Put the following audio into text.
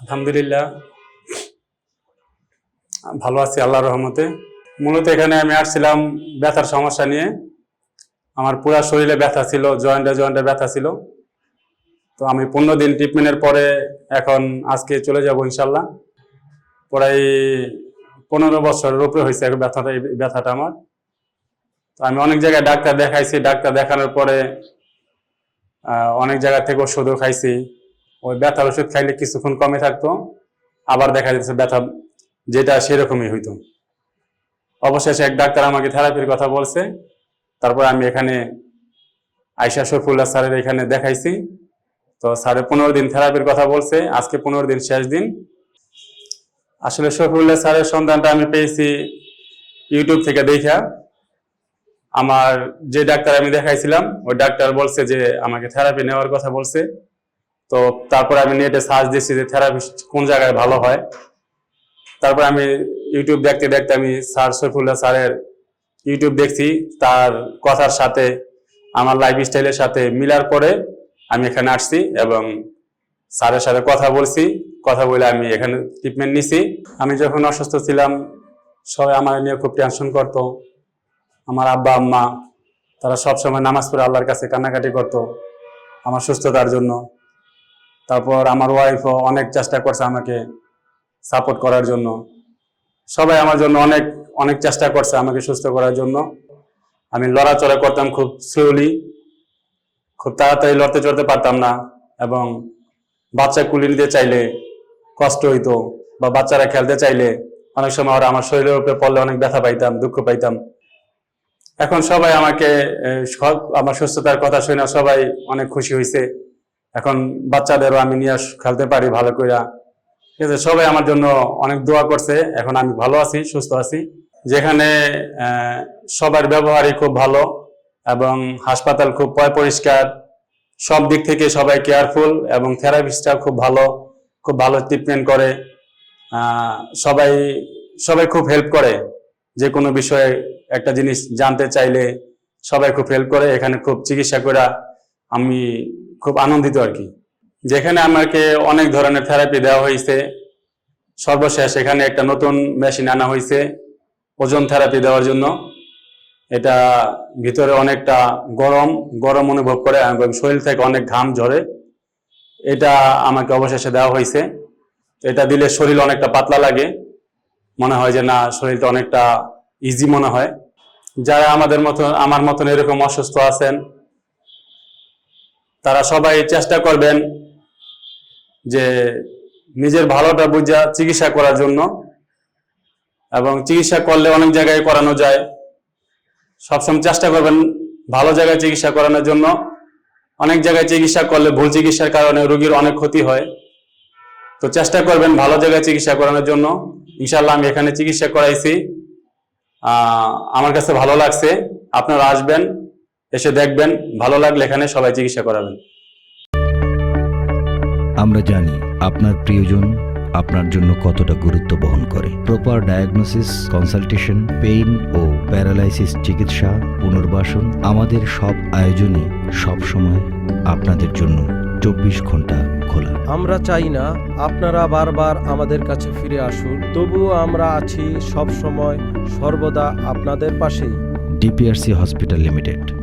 আলহামদুলিল্লাহ। ভালো আছি আল্লাহ রহমতে। মূলত এখানে আমি আসছিলাম ব্যথার সমস্যা নিয়ে। আমার পুরা শরীরে ব্যথা ছিল, জয়েন্টে জয়েন্টে ব্যথা ছিল। তো আমি পনেরো দিন ট্রিটমেন্টের পরে এখন আজকে চলে যাব ইনশাল্লাহ প্রায় পনেরো বছরের উপরে হয়েছে ব্যথাটা, এই ব্যথাটা আমার। তো আমি অনেক জায়গায় ডাক্তার দেখাইছি, ডাক্তার দেখানোর পরে অনেক জায়গা থেকে ওষুধও খাইছি। ওই ব্যথার ওষুধ খাইলে কিছুক্ষণ কমে থাকতো, আবার দেখা যাচ্ছে ব্যথা যেটা সেরকমই হইতো। অবশেষে এক ডাক্তার আমাকে থেরাপির কথা বলছে, তারপর আমি এখানে আয়সা শরফুল্লাহ স্যারের এখানে দেখাইছি। তো স্যারের পনেরো দিন থেরাপির কথা বলছে, আজকে পনেরো দিন শেষ দিন। আসলে শরফুল্লাহ স্যারের সন্ধানটা আমি পেয়েছি ইউটিউব থেকে দেখা আমার যে ডাক্তার আমি দেখাইছিলাম, ওই ডাক্তার বলছে যে, আমাকে থেরাপি নেওয়ার কথা বলছে। তো তারপর আমি নেটে সার্চ দিচ্ছি যে থেরাপি কোন জায়গায় ভালো হয়। তারপর আমি ইউটিউব দেখতে দেখতে আমি স্যার সৈফুল্লাহ স্যারের ইউটিউব দেখছি, তার কথার সাথে, আমার লাইফ স্টাইলের সাথে মিলার পরে আমি এখানে আসছি এবং স্যারের সাথে কথা বলছি। কথা বলে আমি এখানে ট্রিটমেন্ট নিছি। আমি যখন অসুস্থ ছিলাম, সবাই আমার নিয়ে খুব টেনশন করতো। আমার আব্বা, আম্মা, তারা সবসময় নামাজ পড়ে আল্লাহর কাছে কান্নাকাটি করতো আমার সুস্থতার জন্য। তারপর আমার ওয়াইফও অনেক চেষ্টা করছে আমাকে সাপোর্ট করার জন্য। সবাই আমার জন্য অনেক অনেক চেষ্টা করছে আমাকে সুস্থ করার জন্য। আমি লড়াচড়া করতাম খুব স্লোলি খুব তাড়াতাড়ি লড়তে চড়তে পারতাম না এবং বাচ্চা কুলি নিতে চাইলে কষ্ট হইতো বা বাচ্চারা খেলতে চাইলে অনেক সময় ওরা আমার শরীরের উপরে পড়লে অনেক ব্যথা পাইতাম, দুঃখ পাইতাম। এখন সবাই আমাকে আমার সুস্থতার কথা শুনে সবাই অনেক খুশি হয়েছে এখন বাচ্চাদেরও আমি নিয়ে খেলতে পারি ভালো করে ঠিক আছে, সবাই আমার জন্য অনেক দোয়া করছে, এখন আমি ভালো আছি, সুস্থ আছি। যেখানে সবার ব্যবহারই খুব ভালো এবং হাসপাতাল খুব পয় পরিষ্কার। সব দিক থেকে সবাই কেয়ারফুল এবং থেরাপিস্টরা খুব ভালো খুব ভালো ট্রিটমেন্ট করে। সবাই সবাই খুব হেল্প করে। যে কোনো বিষয়ে একটা জিনিস জানতে চাইলে সবাই খুব হেল্প করে, এখানে খুব চিকিৎসা করা আমি খুব আনন্দিত আর কি। যেখানে আমাকে অনেক ধরনের থেরাপি দেওয়া হয়েছে। সর্বশেষ এখানে একটা নতুন মেশিন আনা হয়েছে ওজন থেরাপি দেওয়ার জন্য। এটা ভিতরে অনেকটা গরম গরম অনুভব করে এবং শরীর থেকে অনেক ঘাম ঝরে। এটা আমাকে অবশেষে দেওয়া হয়েছে। এটা দিলে শরীর অনেকটা পাতলা লাগে। মনে হয় যে না, শরীরটা অনেকটা ইজি মনে হয়। যারা আমাদের মতো, আমার মতন এরকম অসুস্থ আছেন তারা সবাই চেষ্টা করবেন যে নিজের ভালোটা বুঝা চিকিৎসা করার জন্য এবং চিকিৎসা করলে অনেক জায়গায় করানো যায়। সবসময় চেষ্টা করবেন ভালো জায়গায় চিকিৎসা করানোর জন্য। অনেক জায়গায় চিকিৎসা করলে ভুল চিকিৎসার কারণে রোগীর অনেক ক্ষতি হয়। তো চেষ্টা করবেন ভালো জায়গায় চিকিৎসা করানোর জন্য। ইনশাল্লাহ আমি এখানে চিকিৎসা করাইছি। আমার কাছে ভালো লাগছে। আপনারা আসবেন। এসে দেখবেন ভালো লাগলে এখানে সবাই চিকিৎসা করাবেন। আমরা জানি আপনার প্রিয়জন আপনার জন্য কতটা গুরুত্ব বহন করে। প্রপার ডায়াগনোসিস কনসালটেশন পেইন ও প্যারালাইসিস চিকিৎসা পুনর্বাসন আমাদের সব আয়োজনে সব সময় আপনাদের জন্য চব্বিশ ঘণ্টা খোলা। আমরা চাই না আপনারা বারবার আমাদের কাছে ফিরে আসুন তবুও আমরা আছি সব সময় সর্বদা আপনাদের পাশেই। DPRC hospital limited